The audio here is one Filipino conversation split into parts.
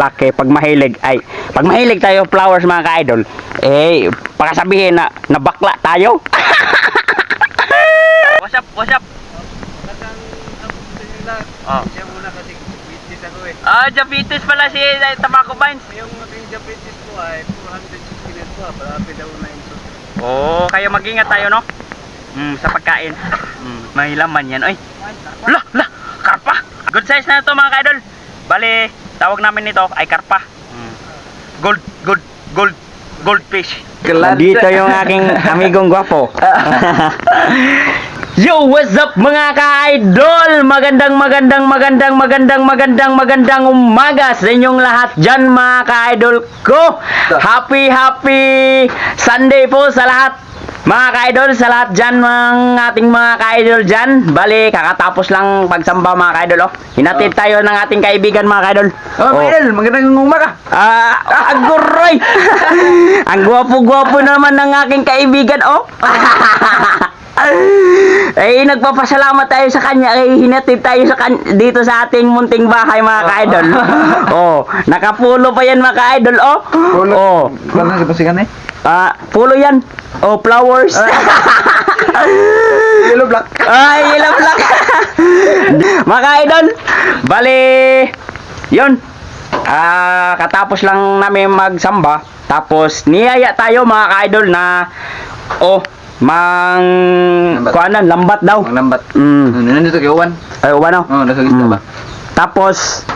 laki pag mahilig ay pag mahilig tayo flowers mga ka-idol eh pakasabihin na nabakla tayo what's up what's up Oh. Siya muna kasi ako eh. ah diabetes pala si eh, Tobacco Vines Yung aking diabetes ko ay 469 po. Malapit daw na ito. Oo, kaya mag-ingat tayo, no? Mm, sa pagkain. Mm, may laman yan. Ay, la, la, karpa. Good size na ito, mga kaidol. Bali, tawag namin nito ay karpa. Gold, gold, gold, goldfish. Dito yung aking amigong gwapo. Yo, what's up mga ka-idol? Magandang, magandang, magandang, magandang, magandang, magandang umaga sa inyong lahat dyan mga ka-idol ko. Happy, happy Sunday po sa lahat. Mga ka-idol, sa lahat dyan, mga ating mga ka-idol dyan. Bali, kakatapos lang pagsamba mga ka-idol. Oh. Hinatid tayo ng ating kaibigan mga ka-idol. Oh, Mael, magandang umaga. Ah, aguroy! Ang gwapo-gwapo naman ng aking kaibigan, oh. eh, nagpapasalamat tayo sa kanya. Eh, hinatid tayo sa kan dito sa ating munting bahay, mga ka-idol. oh, nakapulo pa yan, mga ka-idol, oh. Oh, Wala na kapasikan eh. Ah, pulo yan. Oh, flowers. Yellow black. Ay, ilang black. mga ka-idol, bali, yun. Ah, katapos lang namin magsamba. Tapos niyaya tayo mga ka-idol na oh, mang Lambat. kuanan, lambat daw. Ang lambat. Mm. Nandito kay Juan. Ay, ano? Oh, nasa gitna Mm. ba? Tapos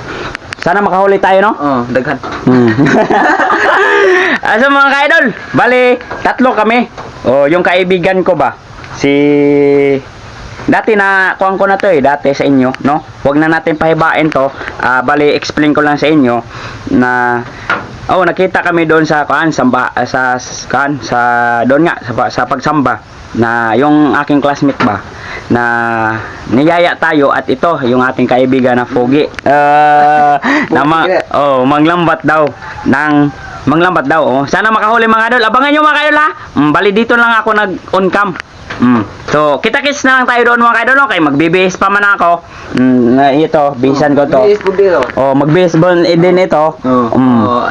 sana makahuli tayo, no? Oh, daghan. Hmm. Asa mga ka-idol? Bali, tatlo kami. Oh, yung kaibigan ko ba? Si Dati na kuhan ko na to eh, dati sa inyo, no? Huwag na natin pahibain to. Ah, bali explain ko lang sa inyo na Oh, nakita kami doon sa kuan samba ah, sa kuan sa doon nga sa, sa pagsamba na yung aking classmate ba na niyaya tayo at ito yung ating kaibigan na Fogi. Uh, na ma- oh, manglambat daw ng manglambat daw. Oh. Sana makahuli mga idol. Abangan nyo mga idol ha. Mm, bali dito lang ako nag on cam. Mm. So, kita-kits na lang tayo doon mga idol. Okay, magbibihis pa man ako. Mm, na ito, bisan ko to. Bilis po dito. Oh, mag-baseball din ito. Oh. Mm. Oh,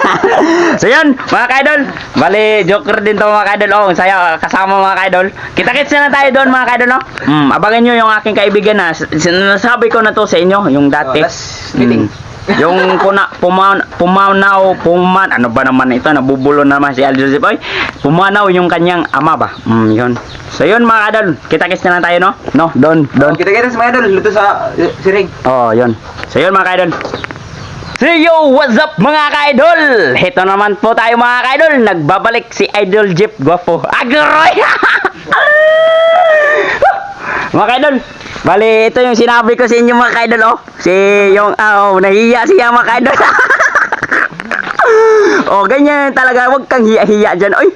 so yun, mga kaidol. Bali, joker din to mga kaidol. Oh, saya kasama mga kaidol. Kita-kits na lang tayo doon mga kaidol, no? Mm, abangan nyo yung aking kaibigan na sinasabi ko na to sa inyo, yung dati. Oh, last meeting. Mm. Yung puna, pumaw, pumanaw, puman, ano ba naman ito, nabubulo naman si Al Joseph. Oy, pumanaw yung kanyang ama ba? Mm, yun. So yun mga kaidol, kita-kits na lang tayo, no? No, doon, doon. Kita-kita sa mga idol. Luto sa siring. Oh, yun. So, yun mga ka-idol. So, yo, what's up mga ka-idol? Ito naman po tayo mga ka-idol. Nagbabalik si Idol Jeep Guapo. Agroy! mga ka-idol, bali, ito yung sinabi ko sa inyo mga ka-idol, oh. Si, yung, ah, oh, nahiya siya mga ka-idol. oh, ganyan talaga. Huwag kang hiya-hiya dyan, oy.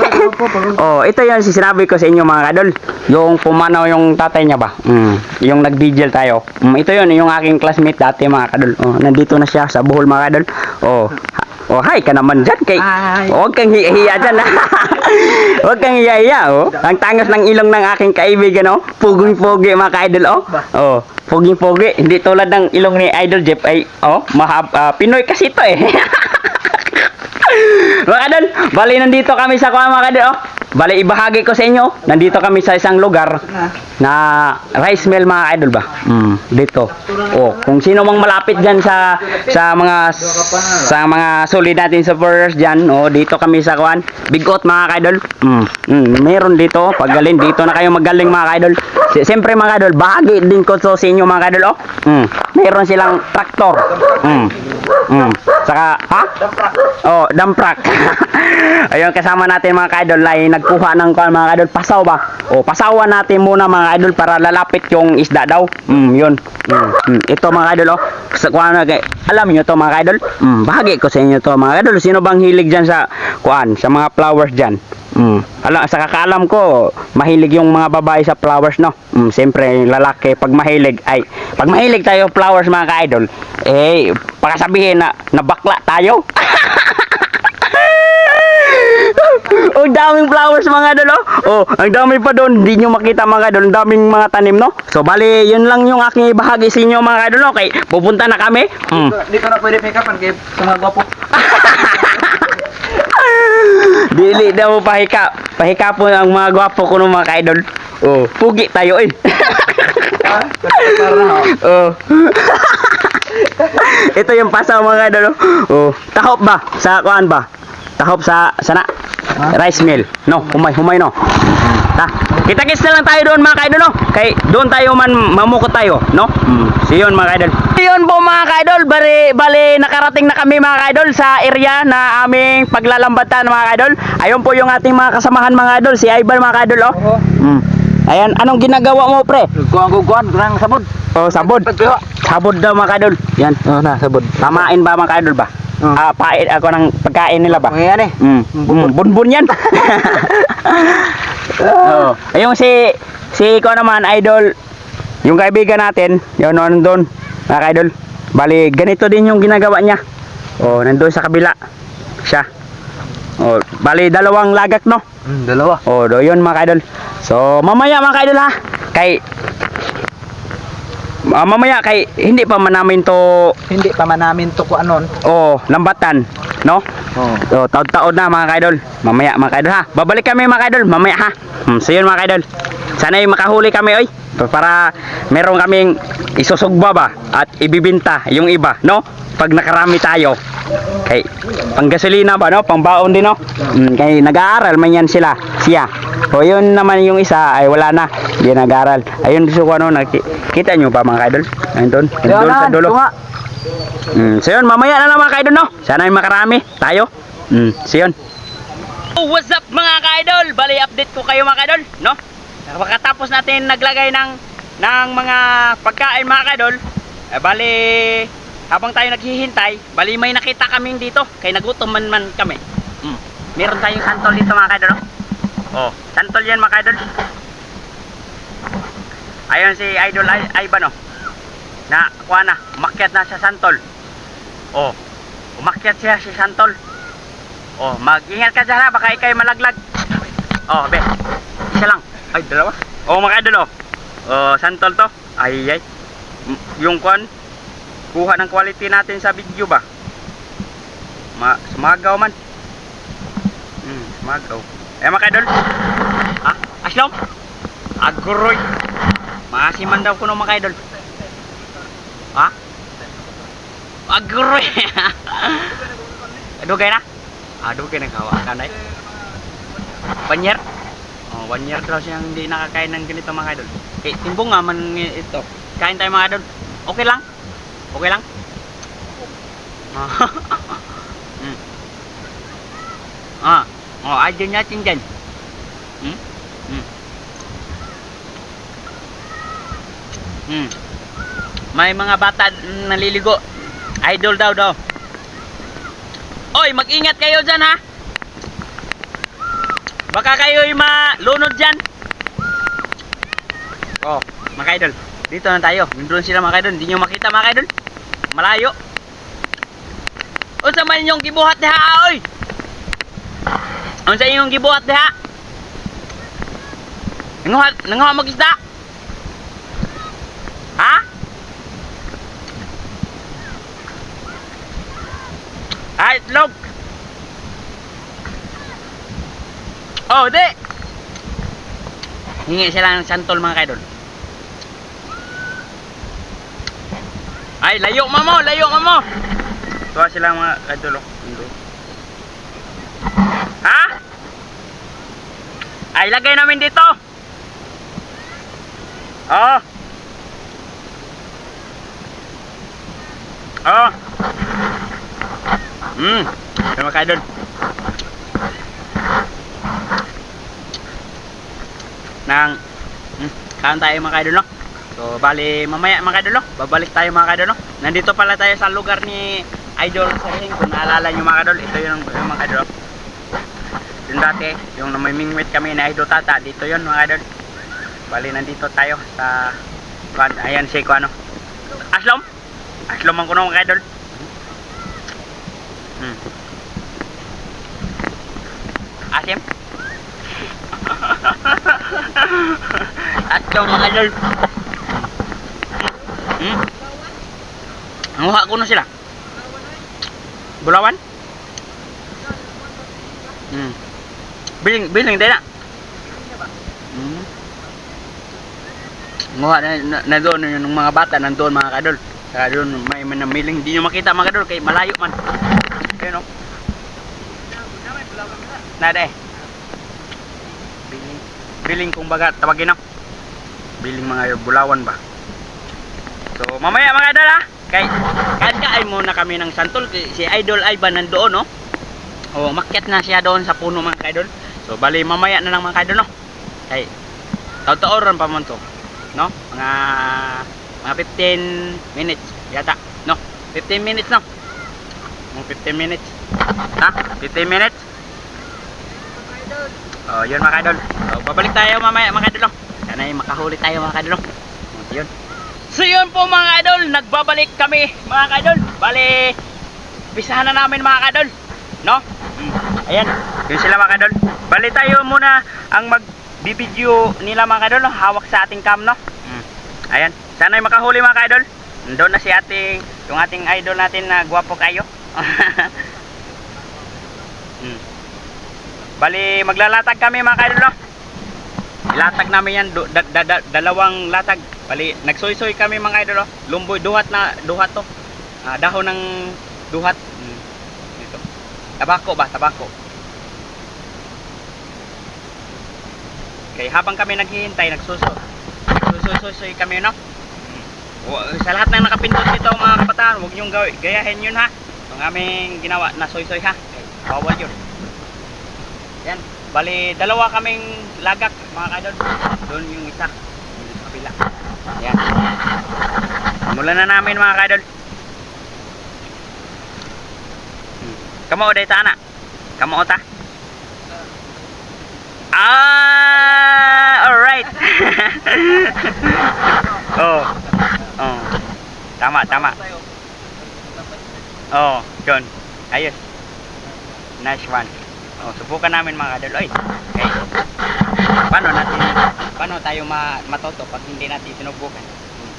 oh, ito yung sinabi ko sa inyo mga kadol. Yung pumanaw yung tatay niya ba? Mm, yung nag-vigil tayo. Mm, ito yun, yung aking classmate dati mga kadol. Oh, nandito na siya sa Bohol mga kadol. Oh, Oh, hi ka naman dyan kay. Hi. Huwag kang hiya-hiya dyan. Huwag kang hiya-hiya, oh. Ang tangos ng ilong ng aking kaibigan, oh. Puging-pugi mga ka-idol, oh. Oh, puging-pugi. Hindi tulad ng ilong ni Idol Jeff ay, oh, mahab, ah, Pinoy kasi ito eh. mga kadol, bali nandito kami sa kuha mga kadol, oh. Bali ibahagi ko sa inyo, nandito kami sa isang lugar na rice mill mga idol ba? Mm, dito. Oh, kung sino mang malapit diyan sa sa mga sa mga solid natin supporters diyan, oh, dito kami sa kuan. Bigot mga idol. Mm, mm, meron dito, paggalin dito na kayo magaling mga idol. Si- Siyempre mga idol, bahagi din ko sa inyo mga idol, oh. Mm, meron silang traktor. Mm. Mm. Saka, ha? Oh, damprak. Ayun, kasama natin mga ka-idol ay nagkuha ng kuwan, mga ka-idol, pasaw ba? O, pasawan natin muna mga ka-idol para lalapit yung isda daw. Mm, yun. Mm, mm. Ito mga ka-idol, oh. Sa, kuwan, kay, alam niyo to mga ka-idol? Mm, bahagi ko sa inyo to mga ka-idol. Sino bang hilig dyan sa, kuan, sa mga flowers dyan? Mm. Alam, sa kakaalam ko, mahilig yung mga babae sa flowers, no? Mm, siyempre, lalaki, pag mahilig, ay, pag mahilig tayo flowers, mga ka-idol, eh, pakasabihin na, nabakla tayo. Oh, daming flowers mga idol oh. Oh, ang dami pa doon. Hindi nyo makita mga idol. Ang daming mga tanim no. So bali, yun lang yung aking ibahagi sa inyo mga idol no. Kay pupunta na kami. Hmm. Dito na pwede pick up kay sa mga gwapo. Dili daw pahika. Pahika po ang mga gwapo ko ng mga ka-idol. Oh, pugi tayo eh. Na. oh. Ito yung pasaw mga idol. Oh, tahop ba? Sa kuan ba? Tahop sa sana. Rice mill. No, humay humay no. Ta. Kita-kits na lang tayo doon mga kaidol no. Kay doon tayo man mamukot tayo, no? Mm. So yun mga kaidol. Yun po mga kaidol, bali bali nakarating na kami mga kaidol sa area na aming paglalambatan mga kaidol. Ayun po yung ating mga kasamahan mga kaidol, si Ivan mga kaidol oh. Oo. Mm. Ayan, anong ginagawa mo pre? Kuan kurang sabod. Oh, sabod. Sabod daw mga kaidol. Yan. Oh na sabod. Tamain ba mga kaidol ba? Oh. Ah, pait ako ng pagkain nila ba? Ngayon eh. Mm. Bunbun. Mm, bunbun yan. Oo. Ayun si si ko naman idol yung kaibigan natin, yun nandun, mga idol. Bali, ganito din yung ginagawa niya. Oh, nandun sa kabila. Siya. Oh, bali dalawang lagak no. Hmm, dalawa. Oh, do yun mga idol. So, mamaya mga idol ha. Kay Ah, mamaya kay hindi pa man namin to Hindi pa man namin to kuanon. oh, lambatan, no? Oh. So, taon-taon na mga kaidol. Mamaya mga kaidol ha. Babalik kami mga kaidol. Mamaya ha. Hmm, so yun mga kaidol. Sana yung makahuli kami oy. Para meron kaming isusugba ba at ibibinta yung iba, no? Pag nakarami tayo. Kay panggasolina ba no? Pangbaon din no? Hmm, kay nag-aaral man yan sila. Siya. O yun naman yung isa ay wala na. Hindi nag-aaral. Ayun gusto ko ano, nakita nyo ba mga kaidol? Ayun doon. Ayun doon sa dulo. Mm, so yun, mamaya na lang mga kaidol, no? Sana ay makarami tayo. Mm, so yun. Oh, what's up mga kaidol? Bali, update ko kayo mga kaidol, no? Pagkatapos natin naglagay ng, ng mga pagkain mga kaidol, eh, bali, habang tayo naghihintay, bali may nakita kaming dito, kay nagutom man man kami. Mm. Meron tayong santol dito mga kaidol, no? Oh, santol yan mga kaidol. Ayun si Idol Ay- Ivan, oh na kuha na, umakyat na sa Santol. Oh, umakyat siya si Santol. Oh, mag-ingat ka dyan ha, baka ikay malaglag. Oh, be, isa lang. Ay, dalawa. Oh, mga idol, oh. Oh, Santol to. Ay, ay. M- Yung kuhan, kuha ng quality natin sa video ba? Ma sumagaw man. Hmm, sumagaw. Eh, mga idol. Ha? Aslom? Aguroy. Maasiman daw ko ng mga idol. Ha? Agroy. Dugay na? Ah, dugay na kawa ka na. One year? Oh, one year daw siyang hindi nakakain ng ganito mga idol. Eh, timbong nga man ito. Kain tayo mga idol. Okay lang? Okay lang? Ah. mm. Ah, oh, idol natin dyan. Hmm? Hmm. Hmm. May mga bata naliligo. Idol daw daw. Oy, mag-ingat kayo dyan ha. Baka kayo'y malunod dyan. Oh, mga idol. Dito na tayo. Nandun sila mga idol. Hindi nyo makita mga idol. Malayo. Unsa man yung gibuhat diha oy? Unsa yung gibuhat diha? Nanguha, nanguha mag-isda? Ha? Ay, itlog. Oh, di. Hingi sila ng santol mga kaidol. Ay, layo mo mo, layo mo mo. Tuwa sila mga kaidol. oh. Ha? Ay, lagay namin dito. Oh. Oh. Hmm. Mga kaidol. Nang hmm, tayo mga kaidol. So bali mamaya mga kaidol. Babalik tayo mga kaidol no. Nandito pala tayo sa lugar ni Idol Sering. Kung naalala niyo mga kaidol, ito yung, yung mga kaidol. Yung dati, yung namimingwit kami ni Idol Tata, dito yun mga kaidol. Bali nandito tayo sa ayan si kuano. Aslom. Aslom ang kuno mga kaidol. Hmm. Asim? At yung mga idol. Hmm. Nguha ko na sila. Bulawan? Hmm. Biling, biling din na. Hmm. Nguha na, na, na doon yung mga bata nandoon mga kadol. Kaya doon may manamiling. Hindi nyo makita mga kadol kay malayo man. Ayun o. Nada eh. Biling. Biling kung baga tawagin o. Biling mga bulawan ba. So mamaya mga idol ha. Kay kain muna kami ng santol. Si Idol Ivan nandoon no. O makyat na siya doon sa puno mga idol. So bali mamaya na lang mga idol no. Kay taon-taon pa man to. No? Mga mga 15 minutes yata. No? 15 minutes no. Mga 15 minutes. Ha? 15 minutes? Oh, yun mga idol. So, babalik tayo mamaya mga idol. no? Sana ay makahuli tayo mga no? Oh, Yun. So yun po mga idol, nagbabalik kami mga idol. Bali, pisahan na namin mga idol. No? Mm. Ayan, yun sila mga idol. Bali tayo muna ang mag-video nila mga no? hawak sa ating cam no. Mm. Ayan, sana ay makahuli mga idol. Doon na si ating, yung ating idol natin na gwapo kayo. mm. Bali, maglalatag kami mga idol no. Ilatag namin yan, du- da- da- da- dalawang latag. Bali, nagsoy-soy kami mga idol, oh. lumboy, duhat na, duhat to. Ah, dahon ng duhat. Mm. Ito. Tabako ba? Tabako. Okay, habang kami naghihintay, nagsuso. Nagsusoy-soy kami, no? Mm. Wa- Sa lahat ng nakapindot dito mga kabataan, huwag niyong gayahin yun ha. Ang aming ginawa na soy-soy ha. Bawal yun. Bali, dalawa kaming lagak, mga kadol. Doon yung isa. Yung sa kabila. Yan. Mula na namin, mga kadol. Hmm. Kamo, day ta na. Kamo, ta. Ah, alright. oh. Oh. Tama, tama. Oh, yun. Ayos. Nice one. Oh, subukan namin mga kadol. Oy. Okay. Paano natin paano tayo ma matoto pag hindi natin sinubukan?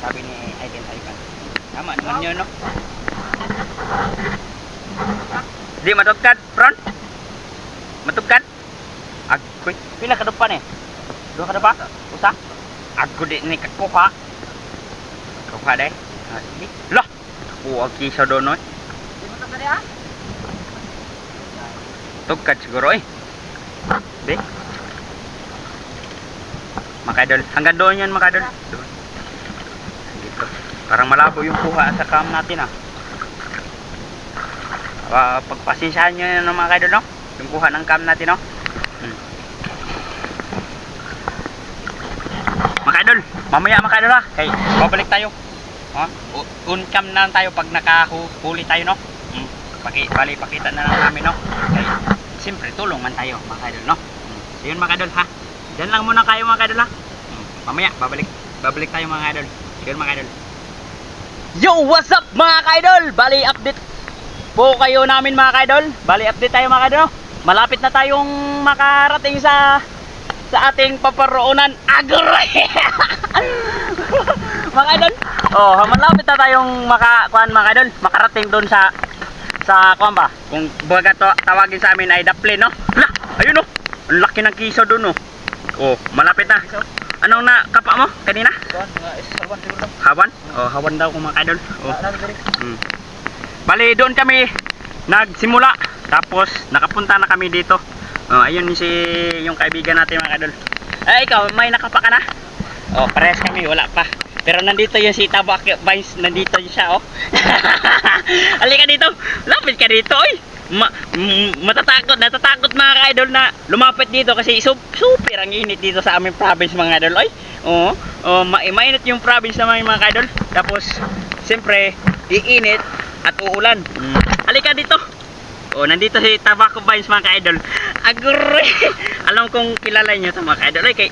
Sabi ni Aiden Ivan. Tama naman yun, no? Di matugkad, front? Matugkad? Agoy. Pila ka pa eh? Dua ka pa? Usa? Ago di ni kakuha. Kuha deh. Ah. Lah. Kuha kisa doon, oy. Tugkad siguro eh. Di. Makadol. Hanggang doon yan makadol. Doon. Dito. Parang malabo yung kuha sa cam natin ah. Uh, pagpasensyahan nyo yun mga kadol no? Yung kuha ng cam natin no? Hmm. Mga kadol, mamaya mga kadol ha. Kay, babalik tayo. Ha? U- Un cam na lang tayo pag nakahuli tayo no? Hmm. Paki, bali, pakita na lang namin no? Kay, siyempre tulong man tayo mga kadol no? Hmm. So yun mga kadol ha. Diyan lang muna kayo mga kadol ha. Hmm. Mamaya, babalik, babalik tayo mga kadol. Yun mga kadol. Yo, what's up mga kaidol? Bali update po kayo namin mga kaidol. Bali update tayo mga kaidol. Malapit na tayong makarating sa sa ating paparoonan Agoy. mga kaidol. Oh, malapit na tayong makakuan mga kaidol, makarating doon sa sa kuan ba? Kung baga to, tawagin sa amin ay daple no. Lah, ayun no. Ang laki ng kiso doon no. Oh, malapit na. Anong na kapa mo kanina? Hawan? Oh, hawan daw kung mga idol. Oh. Mm. Bali, doon kami nagsimula. Tapos, nakapunta na kami dito. Oh, ayun si yung kaibigan natin mga idol. Eh, ikaw, may nakapa ka na? Oh, pares kami, wala pa. Pero nandito yung si Tabak Vines, nandito siya, oh. Halika dito. Lapit ka dito, oy. Ma matatakot, natatakot mga ka-idol na lumapit dito kasi sup super ang init dito sa aming province mga idol. Oy. Oo. Oh, ma mainit yung province naman mga ka-idol. Tapos siyempre iinit at uulan. Mm. Halika dito. Oh, nandito si Tobacco Vines mga ka-idol. Agre. Alam kong kilala niyo 'to mga ka-idol. Ay, kay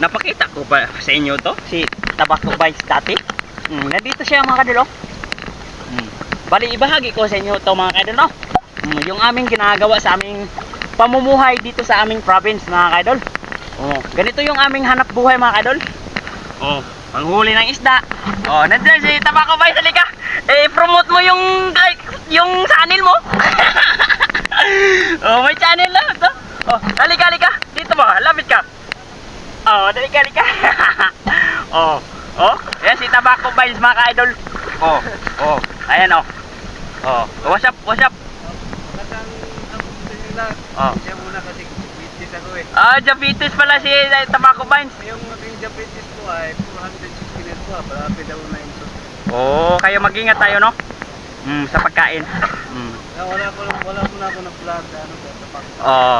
napakita ko pa sa inyo 'to si Tobacco Vines dati. Mm, nandito siya mga ka-idol. Oh. Mm. Bali ibahagi ko sa inyo 'to mga ka-idol, no? Mm, yung aming ginagawa sa aming pamumuhay dito sa aming province mga ka-idol. Oh, ganito yung aming hanap buhay mga kadol. Oh, panghuli ng isda. Oh, nandiyan si Tabako Bay, halika. Eh, promote mo yung yung channel mo. oh, may channel na to. Oh, halika, halika. Dito ba? Lapit ka. Oh, halika, halika. oh, oh, yan si Tabako Bay, mga ka-idol. Oh, oh, ayan oh. Oh, what's up, what's up? Oh. Siya muna kasi ako eh. Ah, diabetes pala si eh, Tabako Vines. Yung aking diabetes ko ay 460 net po. Marami daw na. Oo, kayo mag-ingat tayo, no? Mm, sa pagkain. Mm. Na wala ko wala ko na ako ng vlog na ano sa tapak. Oo.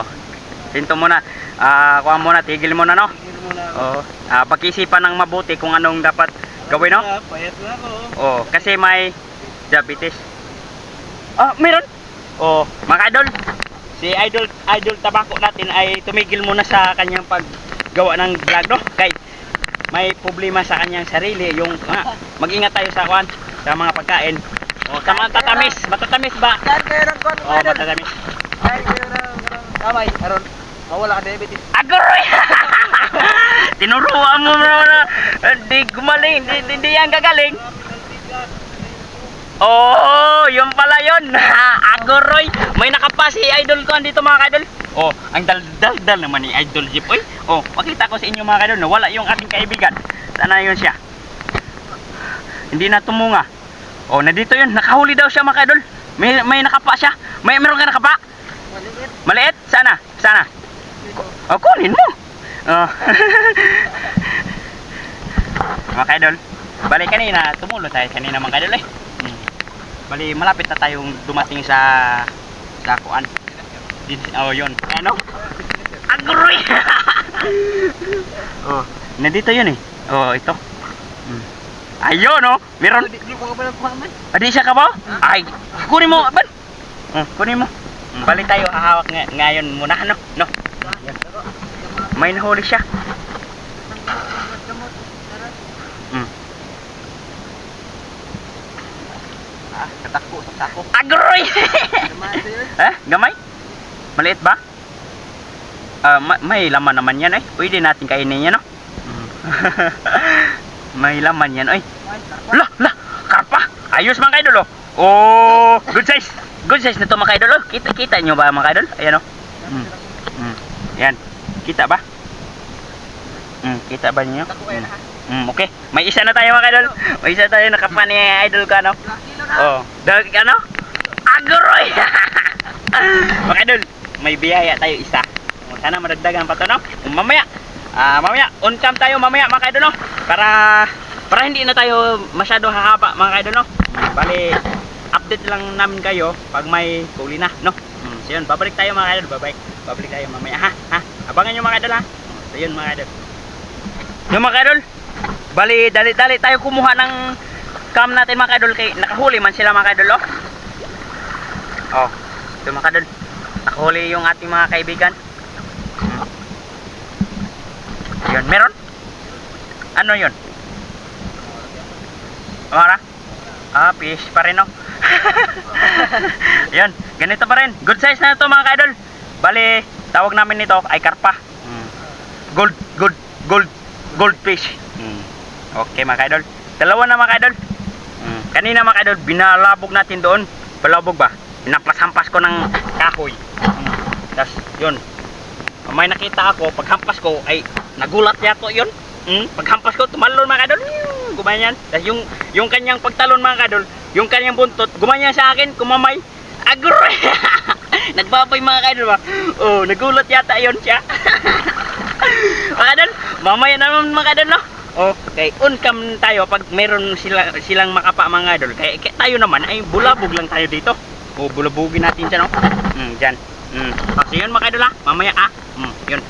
Hinto muna. Ah, kuha muna, tigil muna, no? Tigil muna ako. Oo. Ah, pag-isipan ng mabuti kung anong dapat gawin, no? Ah, Payat na ako. Oo, kasi may diabetes. Ah, meron? Oo, mga idol. Si Idol Idol Tabako natin ay tumigil muna sa kanyang paggawa ng vlog, no? Kay may problema sa kanyang sarili, yung ah, mag-ingat tayo sa kwan, sa mga pagkain. Oh, tama tatamis, matatamis ba? Oh, matatamis. Ay, na kamay. Aron. Mawala ka diabetes. Agoy! Tinuruan mo na hindi gumaling, hindi, yan gagaling. Oh, yun pala yun. Agoroy. May nakapa si Idol ko andito mga kaidol. Oh, ang dal-dal-dal naman ni Idol Jeep. Oy, oh, pakita ko sa inyo mga kaidol na wala yung aking kaibigan. Sana yun siya. Hindi na tumunga. Oh, nandito yun. Nakahuli daw siya mga kaidol. May, may nakapa siya. May meron ka nakapa? Maliit. Maliit? Sana? Sana? O, kunin mo. Oh. mga kaidol, bali kanina, tumulong tayo kanina mga kaidol eh. Hmm. Bali, malapit na tayong dumating sa sa kuan. Oh, yun. Ano? Agroy! oh, nandito yun eh. Oh, ito. Hmm. Ayun, oh. Meron. Hindi ko pa ng kuhaman. Adi siya ka ba? Ay, kunin mo, ban? Hmm, kunin mo. Hmm, Bali tayo hahawak nga, ngayon muna, no? No? Yan. May nahuli siya. Hmm. Ah, katakbo sa sako. Agroy! Eh, gamay? Maliit ba? Ah, ma- may laman naman yan eh. Pwede natin kainin yan, no? Hmm. may laman yan, oy. Lah, lah, karpa. Ayos mga kaidol, oh. Oh, good size. Good size na to mga kaidol, oh. Kita, kita nyo ba mga kaidol? Ayan, oh. Mm. Mm. Yan. Kita ba? Mm, kita ba niyo? Mm. Mm, okay. May isa na tayo mga kaidol. May isa tayo nakapa ni idol ka, no? Oh, dag ano? Agroy! mga idol, may biyaya tayo isa. Sana madagdagan pa to, no? Kung mamaya, ah, mamaya, on cam tayo mamaya mga idol, no? Para, para hindi na tayo masyado hahaba mga idol, no? Bali, update lang namin kayo pag may huli na, no? Hmm, so yun, babalik tayo mga idol, babalik, babalik tayo mamaya, ha? Ha? Abangan nyo mga idol, ha? So yun mga idol. Yung mga idol, bali, dali-dali tayo kumuha ng cam natin mga idol, kay nakahuli man sila mga idol, oh. Oh, ito mga idol. Nakahuli yung ating mga kaibigan. Hmm. Yun, meron? Ano yun? Mara? Ah, fish pa rin, no? Yun, ganito pa rin. Good size na ito mga kaidol. Bali, tawag namin nito ay karpa. Mm. Gold, gold, gold, gold fish. Mm. Okay mga kaidol. Dalawa na mga kaidol. Mm. Kanina mga kaidol, binalabog natin doon. Balabog ba? Pinaplas-hampas ko ng kahoy. Mm. Tapos, yun. May nakita ako, paghampas ko, ay nagulat yato yun. Mm. Paghampas ko, tumalon mga kaidol. Gumanyan. Tapos yung, yung kanyang pagtalon mga kaidol, yung kanyang buntot, gumanyan sa akin, kumamay. Agroy! Nagbabay mga kaidol ba? Oh, nagulat yata yun siya. mga kaidol, mamaya naman mga kaidol, no? Oh, kay uncam tayo pag meron sila silang makapa mga idol. Kaya, kaya tayo naman ay bulabog lang tayo dito. O bulabugin natin siya no. Mm, diyan. Mm. So yun mga idol ha. Mamaya ah. Mm, yun.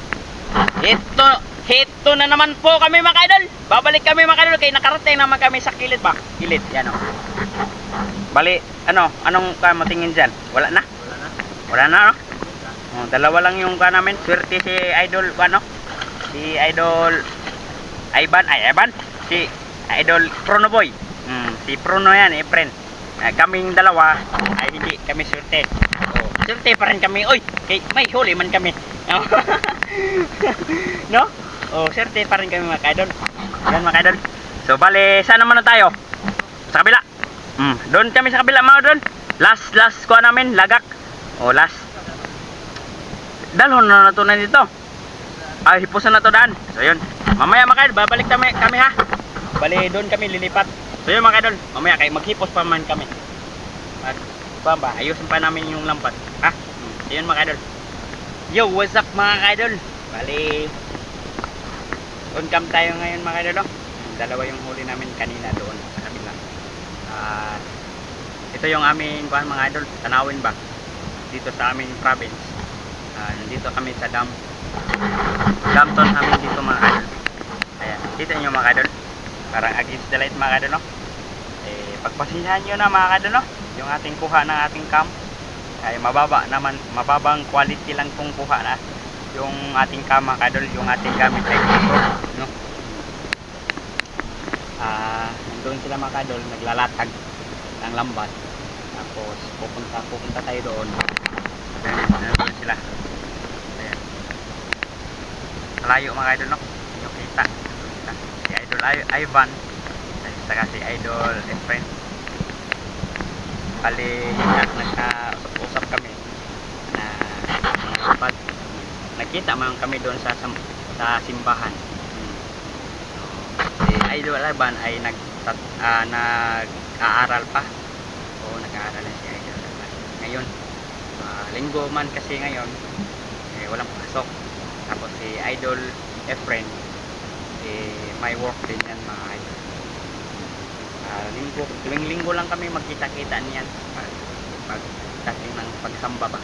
Ito, ito na naman po kami mga idol. Babalik kami mga idol kay nakarating naman kami sa kilid ba? Kilid, yan oh. Bali, ano, anong ka matingin diyan? Wala na? Wala na. No? Oh, dalawa lang yung ka namin. Swerte si idol ano? Si idol Ivan, ay Ivan, si Idol Prono Boy. Mm, si Prono yan, eh, friend. Ah, kaming dalawa ay hindi kami swerte. Oh, Swerte pa rin kami. Oy, kay, may huli man kami. no? Oh, swerte pa rin kami mga kaidol. Yan mga kaidol. So, bale, saan naman na tayo? Sa kabila. Mm, doon kami sa kabila mga doon. Last, last kuha namin, lagak. Last. Dalhon na natunan dito. Ay, hipusan na to daan. So, yun. Mamaya mga kaidol, babalik kami, kami ha. Bali, doon kami lilipat. So, yun mga kaidol. Mamaya kay maghipos pa man kami. Mag, ba ba, ayusin pa namin yung lampat. Ha? Hmm. Yun mga kaidol. Yo, what's up mga kaidol? Bali, on cam tayo ngayon mga kaidol. oh. Dalawa yung huli namin kanina doon sa kabila. Ah, ito yung aming kuhan mga idol, tanawin ba? Dito sa aming province. Ah, nandito kami sa dam. Dampton namin dito mga idol. Ayan, dito nyo mga idol. Parang against the light mga idol, no? Eh, pagpasensyahan nyo na mga idol, no? Yung ating kuha ng ating cam ay mababa naman, mababang quality lang kung kuha na yung ating cam mga idol, yung ating gamit ay GoPro, no? Ah, nandun sila mga idol, naglalatag ng lambat. Tapos pupunta pupunta tayo doon. Ayan, nandun sila. Ayan. Malayo mga idol no. Nyo kita. Nandun sila. Si Idol Ivan. Saka si Idol Efren. Bali, yun nga, nagka-usap kami na pag nakita man kami doon sa sa simbahan. Si Idol Ivan ay nag ah, nag-aaral pa. Oo, nag-aaral na si Idol Ivan. Ngayon, ah, linggo man kasi ngayon, eh, walang pasok. Tapos si Idol Efren, eh, may work din yan mga idol. Ah, linggo, tuwing linggo lang kami magkita-kita niyan pag, pag dating ng pagsamba ba.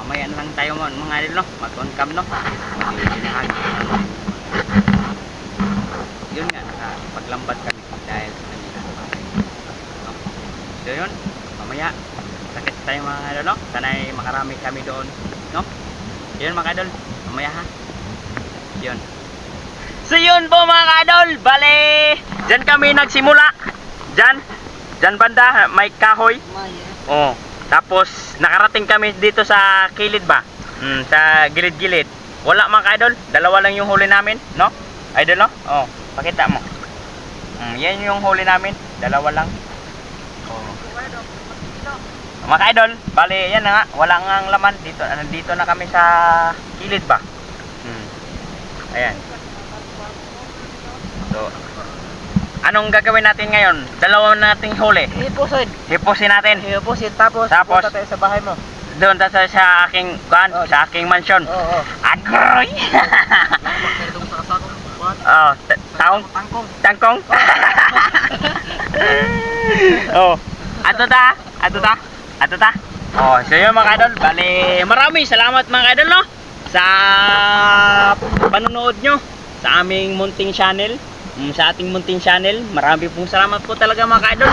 Mamaya lang tayo mga mga idol no, mag-on cam no. Mag-inahag. Yun nga, paglambat kami dahil sa kanila. So yun, mamaya sakit tayo mga idol no. Sana'y makarami kami doon, no? Yun mga idol, mamaya ha. Yun. So yun po mga idol, bale, dyan kami nagsimula. Dyan, dyan banda, may kahoy. Oh. Tapos nakarating kami dito sa kilid ba? Mm, sa gilid-gilid. Wala mga idol, dalawa lang yung huli namin, no? Idol no? Oh, pakita mo. Mm, yan yung huli namin, dalawa lang. Oh. Mga idol, bali yan na nga, wala nga ang laman dito. Nandito na kami sa kilid ba? Mm. Ayan. So, anong gagawin natin ngayon? Dalawa nating huli. Ipusin. Hipusin natin. Ipusin. Tapos, Tapos? punta tayo sa bahay mo. Doon ta sa, sa aking kuan, Oh. sa aking mansion. Oo. Agroy! Sa kasakong buwan. oh, ta- taong Tangkong. tangkong. oh. Ato ta? Ato ta? Ato ta? Oh, so yun mga idol, bali marami salamat mga idol no sa panonood nyo sa aming munting channel. Mm, sa ating munting channel, marami pong salamat po talaga mga idol.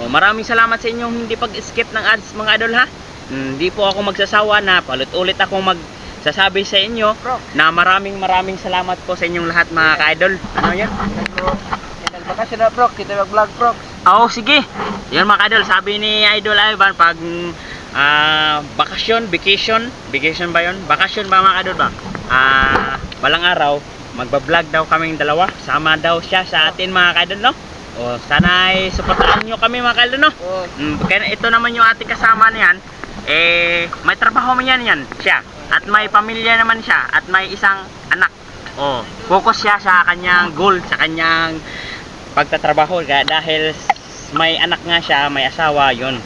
Oh, maraming salamat sa inyong hindi pag-skip ng ads mga idol ha. Mm, Hindi po ako magsasawa na palit-ulit akong magsasabi sa inyo na maraming maraming salamat po sa inyong lahat mga ka-idol. Ano yan? Nagbakasyon na, bro. Kita mag-vlog, bro. Oo, sige. Yan mga ka-idol, sabi ni Idol Ivan pag ah, bakasyon, vacation, vacation ba yun? Bakasyon ba mga ka-idol ba? Ah, balang araw, magbablog daw kaming dalawa. Sama daw siya sa atin mga ka-idol, no? O, sana ay suportahan nyo kami mga ka-idol, no? Oo. Mm, kaya ito naman yung ating kasama niyan. Eh, may trabaho man yan yan, siya. At may pamilya naman siya. At may isang anak. Oh, focus siya sa kanyang goal, sa kanyang pagtatrabaho. Dahil may anak nga siya, may asawa, yun.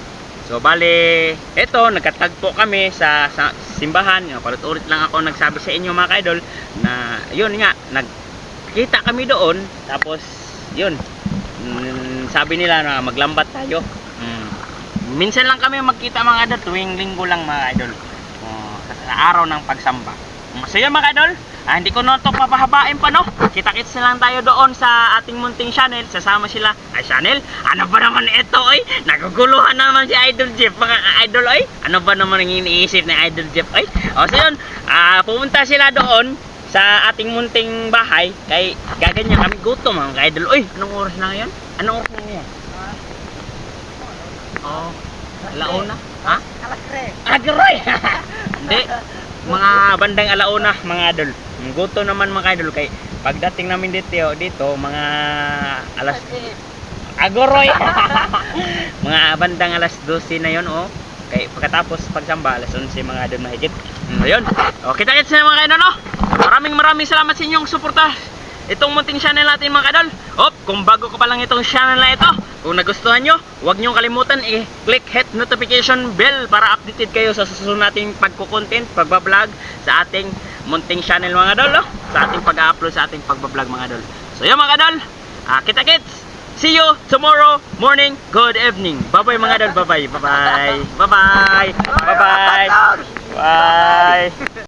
So, bale, ito, nagkatagpo kami sa, sa simbahan. Yung, Palit-ulit lang ako nagsabi sa inyo mga ka-idol na, yun nga, nagkita kami doon. Tapos, yun, mm, sabi nila na maglambat tayo. Mm. Minsan lang kami magkita mga idol, tuwing linggo lang mga idol. Oh, sa, sa araw ng pagsamba. Masaya mga idol. Ah, hindi ko na ito papahabain pa no. Kita-kits na lang tayo doon sa ating munting channel. Sasama sila. Ay channel, ano ba naman ito oy? Naguguluhan naman si Idol Jeff mga idol oy. Ano ba naman ang iniisip ni Idol Jeff oy? O so yun, ah, pumunta sila doon sa ating munting bahay kay gaganyan kami gutom mga idol. Oy, anong oras na ngayon? Anong oras na ngayon? Oh. Alauna? Ha? Agre! Hindi. Mga bandang alauna, mga idol. Guto naman mga idol kay pagdating namin dito, dito mga alas Agoroy! mga bandang alas 12 na yon oh. Kay pagkatapos pagsamba alas 11 mga idol mahigit. Mm, ayun. O kita kits na mga idol no. Maraming maraming salamat sa inyong suporta. Itong munting channel natin mga idol. Op, kung bago ka pa lang itong channel na ito, kung nagustuhan nyo, huwag nyo kalimutan i-click hit notification bell para updated kayo sa susunod nating pagko-content, pagbablog sa ating munting channel mga idol, no? sa ating pag-upload sa ating pagbablog mga idol. So yun mga idol, ah, kita kits! See you tomorrow morning. Good evening. Bye-bye mga idol. Bye-bye. Bye-bye. Bye-bye. Bye-bye. Bye.